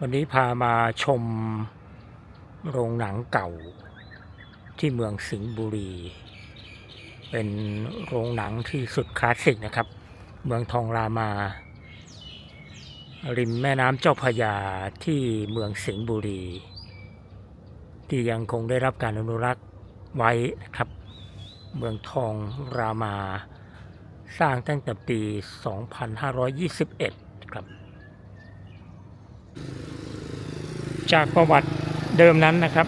วันนี้พามาชมโรงหนังเก่าที่เมืองสิงห์บุรี เป็นโรงหนังที่สุดคลาสสิกนะครับ เมืองทองรามา ริมแม่น้ำเจ้าพระยาที่เมืองสิงห์บุรี ที่ยังคงได้รับการอนุรักษ์ไว้นะครับ เมืองทองรามา สร้างตั้งแต่ปี 2521 ครับ จากประวัติเดิมนั้นนะครับ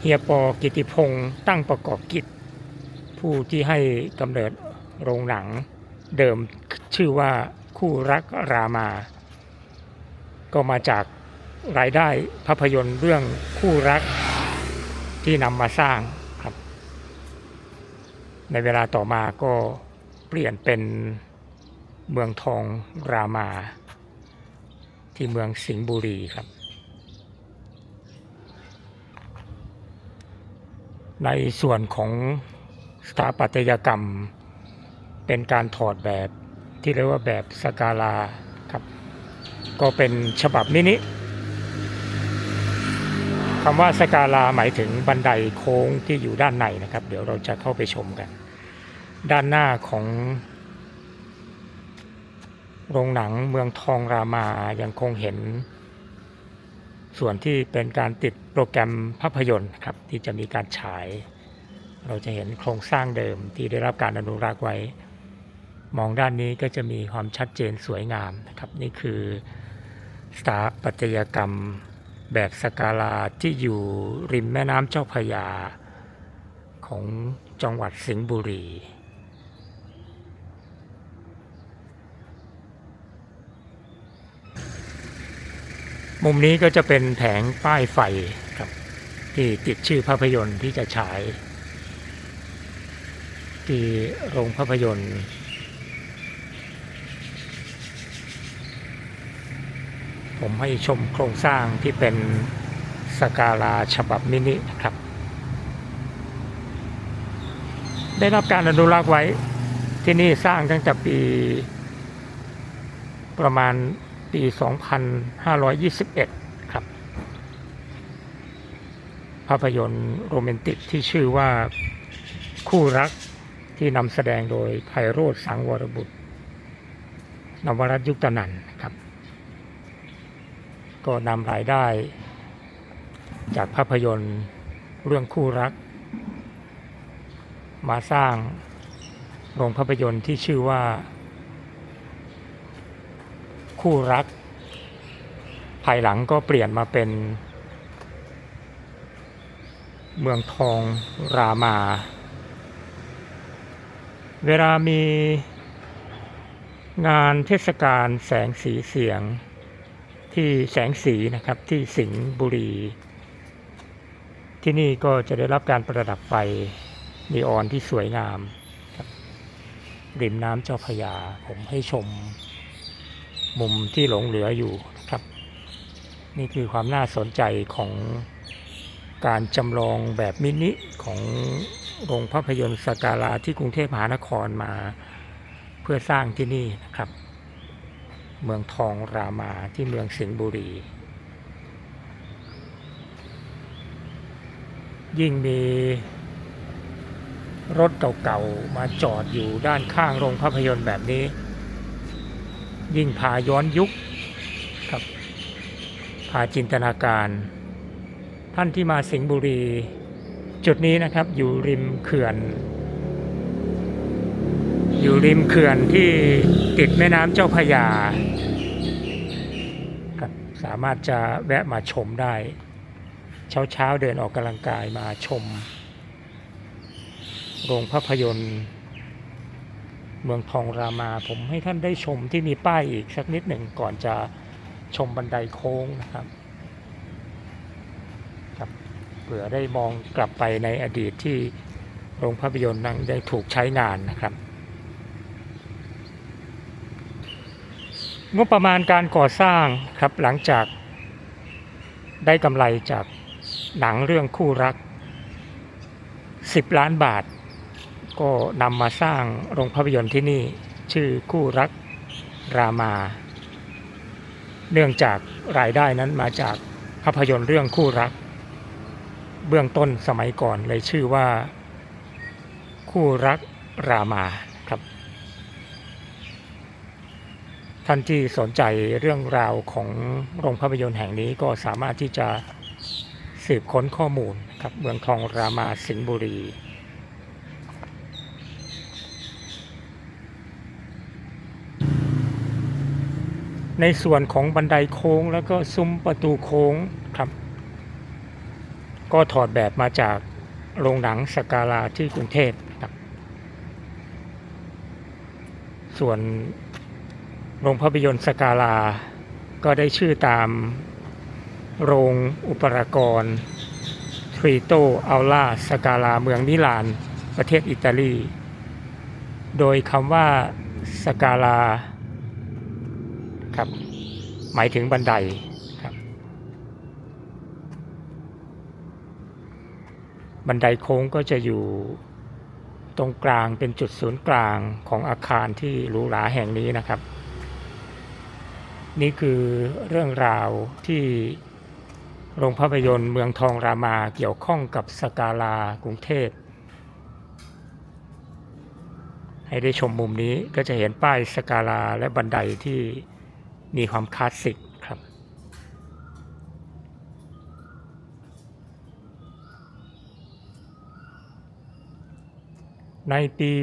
เฮียปอกิติพงศ์ตั้งประกอบกิจ ผู้ที่ให้กำเนิดโรงหนังเดิมชื่อว่าคู่รักรามา ก็มาจากรายได้ภาพยนตร์เรื่องคู่รักที่นำมาสร้างครับ ในเวลาต่อมาก็เปลี่ยนเป็นเมืองทองรามา ที่เมืองสิงห์บุรีครับ ในส่วนของสถาปัตยกรรม เป็นการถอดแบบที่เรียกว่าแบบสกาลาครับ ก็เป็นฉบับมินิคำว่าสกาลาหมายถึงบันไดโค้งที่อยู่ด้านในนะครับ เดี๋ยวเราจะเข้าไปชมกัน ด้านหน้าของ โรงหนังเมืองทองรามายังคงเห็น ส่วนที่เป็นการติดโปรแกรมภาพยนตร์ครับที่จะมีการฉาย เราจะเห็นโครงสร้างเดิมที่ได้รับการอนุรักษ์ไว้ มองด้านนี้ก็จะมีความชัดเจนสวยงามนะครับนี่คือสถาปัตยกรรมแบบสกาลาที่อยู่ริมแม่น้ำเจ้าพระยาของจังหวัดสิงห์บุรี มุมนี้ก็จะเป็นแผงป้ายไฟครับ ที่ติดชื่อภาพยนตร์ที่จะฉาย ที่โรงภาพยนตร์ ผมให้ชมโครงสร้างที่เป็นสกาลาฉบับมินิครับ ได้รับการอนุรักษ์ไว้ที่นี่สร้างตั้งแต่ปีประมาณ ปี 2521 ครับ ภาพยนตร์โรแมนติกที่ชื่อว่าคู่รักที่นำแสดงโดยไพโรธสังวรบุตร นวรัตยุคตนันท์ครับ ก็นำรายได้ จากภาพยนตร์เรื่องคู่รัก มาสร้างโรงภาพยนตร์ที่ชื่อว่า คู่รัก ภายหลังก็เปลี่ยนมาเป็น เมืองทองรามา เวลามีงานเทศกาลแสงสีเสียงที่แสงสีนะครับที่สิงห์บุรี ที่นี่ก็จะได้รับการประดับไฟนีออนที่สวยงามริมน้ำเจ้าพระยาผมให้ชม มุมที่หลงเหลืออยู่นะครับ นี่คือความน่าสนใจของการจำลองแบบมินิของโรงภาพยนตร์สกาลาที่กรุงเทพมหานครมาเพื่อสร้างที่นี่นะครับ เมืองทองรามาที่เมืองสิงห์บุรี ยิ่งมีรถเก่าๆมาจอดอยู่ด้านข้างโรงภาพยนตร์แบบนี้ ยิ่งพาย้อนยุคครับพาจินตนาการ ท่านที่มาสิงห์บุรี จุดนี้นะครับอยู่ริมเขื่อน อยู่ริมเขื่อนที่ติดแม่น้ำเจ้าพยาครับสามารถจะแวะมาชมได้ เช้าเช้าเดินออกกำลังกายมาชม โรงภาพยนตร์ เมืองทองรามา ผมให้ท่านได้ชมที่มีป้ายอีกสักนิดหนึ่งก่อนจะชมบันไดโค้งนะครับครับเผื่อได้มองกลับไปในอดีตที่โรงภาพยนตร์นั้นได้ถูกใช้งานนะครับ งบประมาณการก่อสร้างครับหลังจากได้กำไรจากหนังเรื่องคู่รัก 10 ล้านบาท ก็นำมาสร้างโรงภาพยนตร์ที่นี่ชื่อคู่รักรามา เนื่องจากรายได้นั้นมาจากภาพยนตร์เรื่องคู่รัก เบื้องต้นสมัยก่อนเลยชื่อว่า คู่รักรามาครับ ท่านที่สนใจเรื่องราวของโรงภาพยนตร์แห่งนี้ก็สามารถที่จะสืบค้นข้อมูลครับเมืองทองรามาสิงห์บุรี ในส่วนของบันไดโค้งแล้วก็ซุ้มประตูโค้งครับ ก็ถอดแบบมาจากโรงหนังสกาลาที่กรุงเทพครับ ส่วนโรงภาพยนตร์สกาลา ก็ได้ชื่อตามโรงอุปกรณ์ทริโตอัลลาสกาลาเมืองมิลาน ประเทศอิตาลี โดยคำว่าสกาลา ครับ หมายถึงบันไดครับ บันไดโค้งก็จะอยู่ตรงกลางเป็นจุดศูนย์กลางของอาคารที่หรูหราแห่งนี้นะครับ นี่คือเรื่องราวที่โรงภาพยนตร์เมืองทองรามาเกี่ยวข้องกับสกาลากรุงเทพ ให้ได้ชมมุมนี้ก็จะเห็นป้ายสกาลาและบันไดที่ มีความคลาสสิกครับ ในปี 2526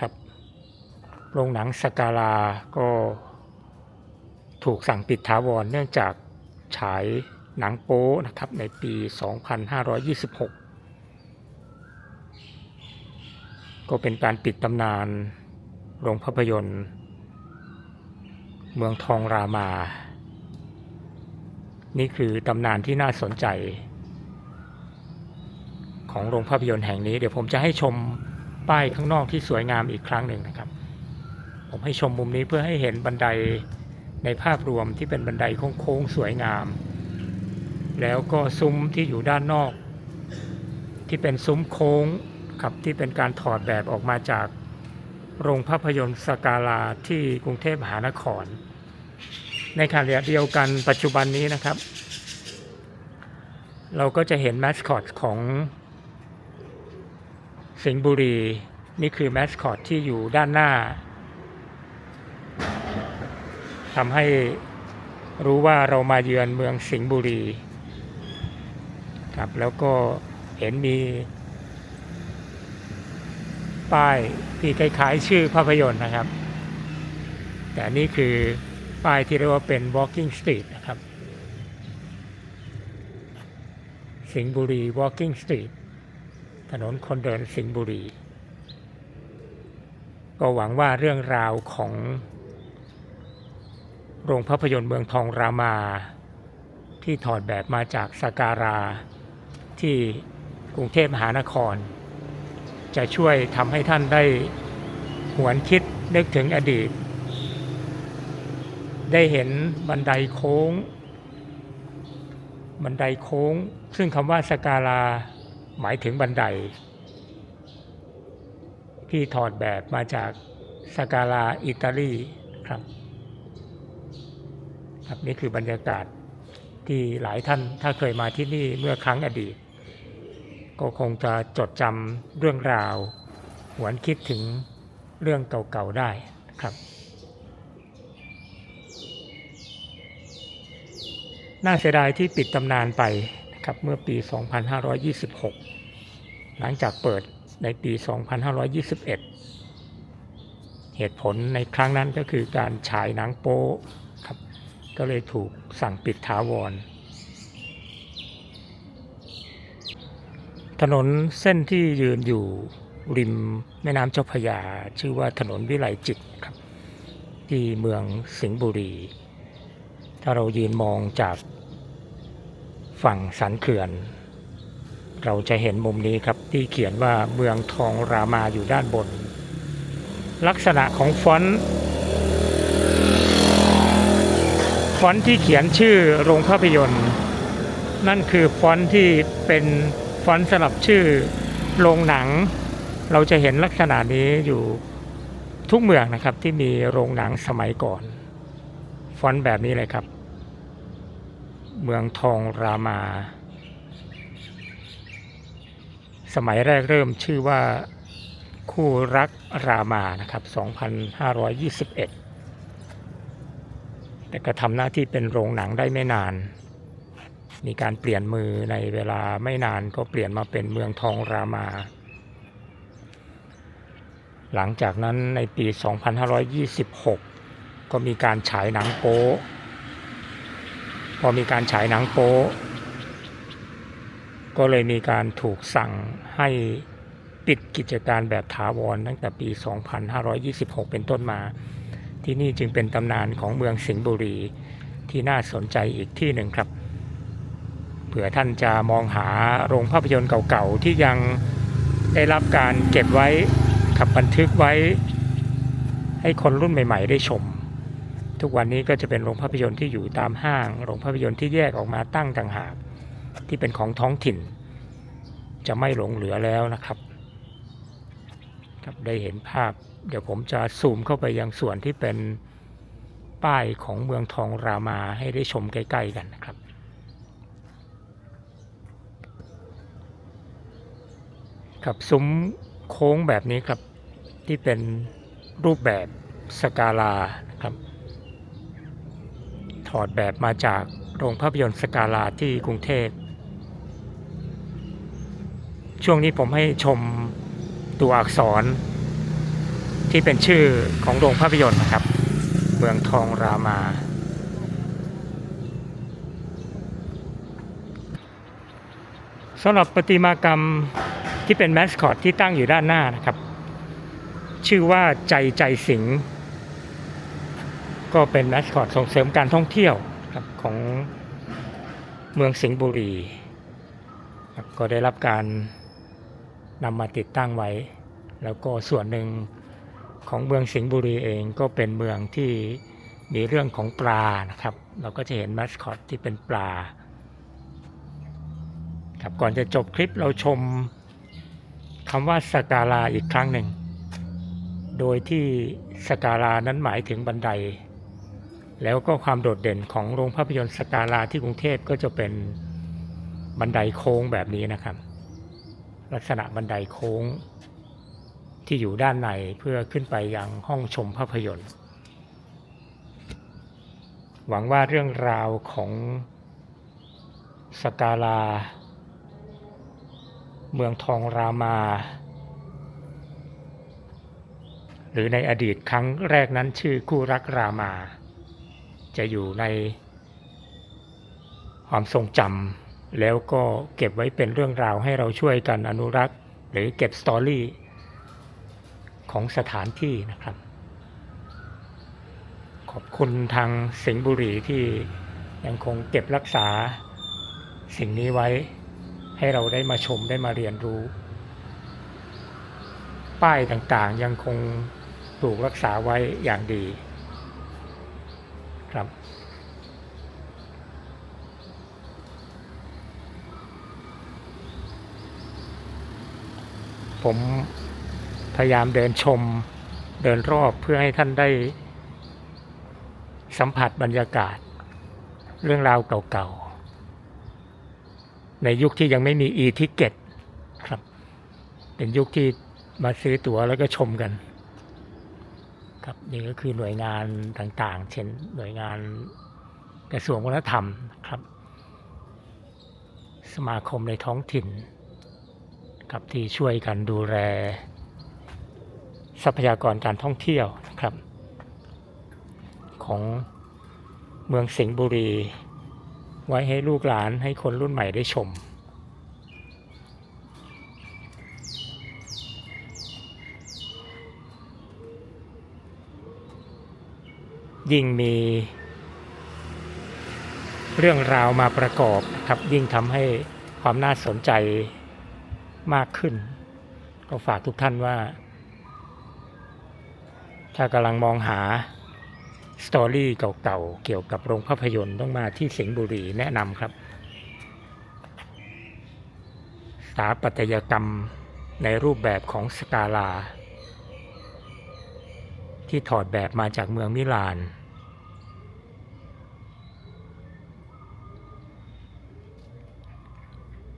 ครับ โรงหนังสกาลาก็ถูกสั่งปิดถาวรเนื่องจากฉายหนังโป๊นะครับในปี 2526 ก็เป็นการปิดตำนานโรงภาพยนตร์ เมืองทองรามา นี่คือตำนานที่น่าสนใจ ของโรงภาพยนตร์แห่งนี้ เดี๋ยวผมจะให้ชมป้ายข้างนอกที่สวยงามอีกครั้งหนึ่งนะครับ ผมให้ชมมุมนี้เพื่อให้เห็นบันไดในภาพรวมที่เป็นบันไดโค้งๆสวยงาม แล้วก็ซุ้มที่อยู่ด้านนอก ที่เป็นซุ้มโค้ง ครับที่เป็นการถอดแบบออกมาจากโรงภาพยนตร์สกาลาที่กรุงเทพมหานคร ในขณะเดียวกันปัจจุบันนี้นะครับ เราก็จะเห็นแมสคอตของสิงห์บุรี นี่คือแมสคอตที่อยู่ด้านหน้าทำให้รู้ว่าเรามาเยือนเมืองสิงห์บุรีครับแล้วก็เห็นมี ป้ายที่คล้ายๆชื่อภาพยนตร์นะครับ แต่นี่คือป้ายที่เรียกว่าเป็น walking street นะครับ สิงห์บุรี walking street ถนนคนเดินสิงห์บุรี ก็หวังว่าเรื่องราวของโรงภาพยนตร์เมืองทองรามา ที่ถอดแบบมาจากสการาที่กรุงเทพมหานคร จะช่วยทำให้ท่านได้หวนคิดนึกถึงอดีต ได้เห็นบันไดโค้ง บันไดโค้ง ซึ่งคำว่าสกาลาหมายถึงบันได ที่ถอดแบบมาจากสกาลาอิตาลีครับครับนี่คือบรรยากาศที่หลายท่านถ้าเคยมาที่นี่เมื่อครั้งอดีต ก็คงจะจดจำเรื่องราว หวนคิดถึงเรื่องเก่าๆได้ครับ น่าเสียดายที่ปิดตำนานไปนะครับเมื่อปี 2526 หลังจากเปิดในปี 2521 เหตุผลในครั้งนั้นก็คือการฉายหนังโป๊ครับ ก็เลยถูกสั่งปิดถาวร ถนนเส้นที่ยืนอยู่ริมแม่น้ำเจ้าพระยา ชื่อว่าถนนวิไลจิตครับ ที่เมืองสิงห์บุรี ถ้าเรายืนมองจากฝั่งสันเขื่อน เราจะเห็นมุมนี้ครับที่เขียนว่าเมืองทองรามาอยู่ด้านบน ลักษณะของฟอนต์ฟอนต์ที่เขียนชื่อโรงภาพยนตร์ นั่นคือฟอนต์ที่เป็น ฟอนต์สำหรับชื่อโรงหนัง เราจะเห็นลักษณะนี้อยู่ทุกเมืองนะครับที่มีโรงหนังสมัยก่อน ฟอนต์แบบนี้เลยครับ เมืองทองรามา สมัยแรกเริ่มชื่อว่าคู่รักรามานะครับ 2521 แต่ก็ทำหน้าที่เป็นโรงหนังได้ไม่นาน มีการเปลี่ยนมือในเวลาไม่นานก็เปลี่ยนมาเป็นเมืองทองรามา หลังจากนั้นในปี 2526 ก็มีการฉายหนังโป๊พอมีการฉายหนังโป๊ก็เลยมีการถูกสั่งให้ปิดกิจการแบบถาวรตั้งแต่ปี 2526 เป็นต้นมา ที่นี่จึงเป็นตำนานของเมืองสิงห์บุรีที่น่าสนใจอีกที่หนึ่งครับ เผื่อท่านจะมองหาโรงภาพยนตร์เก่าๆที่ยังได้รับการเก็บไว้ขับบันทึกไว้ ให้คนรุ่นใหม่ ๆ ได้ชม ทุกวันนี้ก็จะเป็นโรงภาพยนตร์ที่อยู่ตามห้าง โรงภาพยนตร์ที่แยกออกมาตั้งต่างหากที่เป็นของท้องถิ่น จะไม่หลงเหลือแล้วนะครับครับได้เห็นภาพ เดี๋ยวผมจะซูมเข้าไปยังส่วนที่เป็นป้ายของเมืองทองรามาให้ได้ชมใกล้ ๆ กันนะครับ ครับซุ้มโค้งแบบนี้ครับ ที่เป็นรูปแบบสกาลานะครับ ถอดแบบมาจากโรงภาพยนตร์สกาลาที่กรุงเทพ ช่วงนี้ผมให้ชมตัวอักษร ที่เป็นชื่อของโรงภาพยนตร์นะครับ เมืองทองรามาสำหรับประติมากรรม ที่เป็นแมสคอตที่ตั้งอยู่ด้านหน้านะครับ ชื่อว่าใจใจสิงก็เป็นแมสคอตส่งเสริมการท่องเที่ยวครับของเมืองสิงห์บุรีก็ได้รับการนำมาติดตั้งไว้ แล้วก็ส่วนหนึ่งของเมืองสิงห์บุรีเองก็เป็นเมืองที่มีเรื่องของปลานะครับ เราก็จะเห็นแมสคอตที่เป็นปลาครับก่อนจะจบคลิปเราชม คำว่าสกาลาอีกครั้งหนึ่ง โดยที่สกาลานั้นหมายถึงบันได แล้วก็ความโดดเด่นของโรงภาพยนตร์สกาลาที่กรุงเทพก็จะเป็นบันไดโค้งแบบนี้นะครับ ลักษณะบันไดโค้งที่อยู่ด้านในเพื่อขึ้นไปยังห้องชมภาพยนตร์ หวังว่าเรื่องราวของสกาลา เมืองทองรามา หรือในอดีตครั้งแรกนั้นชื่อคู่รักรามา จะอยู่ในความทรงจำแล้วก็เก็บไว้เป็นเรื่องราวให้เราช่วยกันอนุรักษ์ หรือเก็บสตอรี่ของสถานที่นะครับ ขอบคุณทางสิงห์บุรีที่ยังคงเก็บรักษาสิ่งนี้ไว้ ให้เราได้มาชมได้มาเรียนรู้ ป้ายต่างๆยังคงถูกรักษาไว้อย่างดีครับ ผมพยายามเดินชมเดินรอบเพื่อให้ท่านได้สัมผัสบรรยากาศ เรื่องราวเก่าๆ ในยุคที่ยังไม่มี e-ticket ครับ เป็นยุคที่มาซื้อตั๋วแล้วก็ชมกัน ครับนี่ก็คือหน่วยงานต่างๆ เช่นหน่วยงานกระทรวงวัฒนธรรมครับ สมาคมในท้องถิ่นครับที่ช่วยกันดูแล ทรัพยากรการท่องเที่ยวนะครับ ของเมืองสิงห์บุรี ไว้ให้ลูกหลานให้คนรุ่นใหม่ได้ชม ยิ่งมีเรื่องราวมาประกอบครับยิ่งทำให้ความน่าสนใจมากขึ้น ก็ฝากทุกท่านว่า ถ้ากำลังมองหา สตอรี่เก่าๆเกี่ยวกับโรงภาพยนตร์ต้องมาที่สิงห์บุรีแนะนำครับสถาปัตยกรรมในรูปแบบของสกาลา ที่ถอดแบบมาจากเมืองมิลาน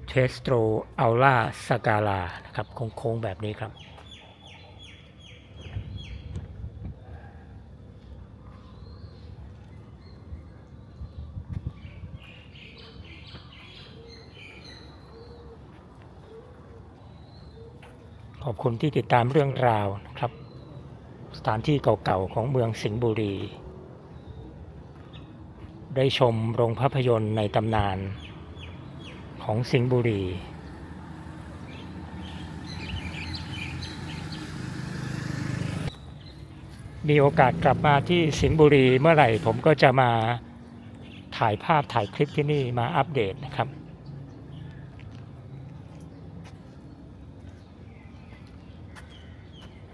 เทสโตรอัลลาสกาลานะครับโค้งๆแบบนี้ครับ ขอบคุณที่ติดตามเรื่องราวนะครับ สถานที่เก่าๆของเมืองสิงห์บุรี ได้ชมโรงภาพยนตร์ในตำนานของสิงห์บุรี มีโอกาสกลับมาที่สิงห์บุรีเมื่อไหร่ผมก็จะมาถ่ายภาพถ่ายคลิปที่นี่มาอัปเดตนะครับ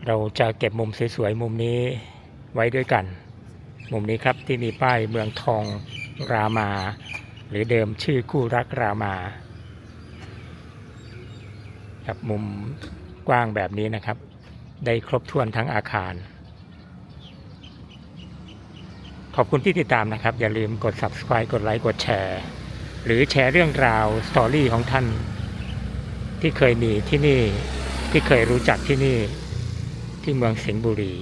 เราจะเก็บมุมสวยๆมุมนี้ไว้ด้วยกัน มุมนี้ครับที่มีป้ายเมืองทองรามา หรือเดิมชื่อคู่รักรามาครับมุมกว้างแบบนี้นะครับ ได้ครบถ้วนทั้งอาคาร ขอบคุณที่ติดตามนะครับ อย่าลืมกด subscribe กดไลค์กดแชร์ หรือแชร์เรื่องราวสตอรี่ของท่าน ที่เคยมีที่นี่ที่เคยรู้จักที่นี่ ที่เมืองสิงห์บุรี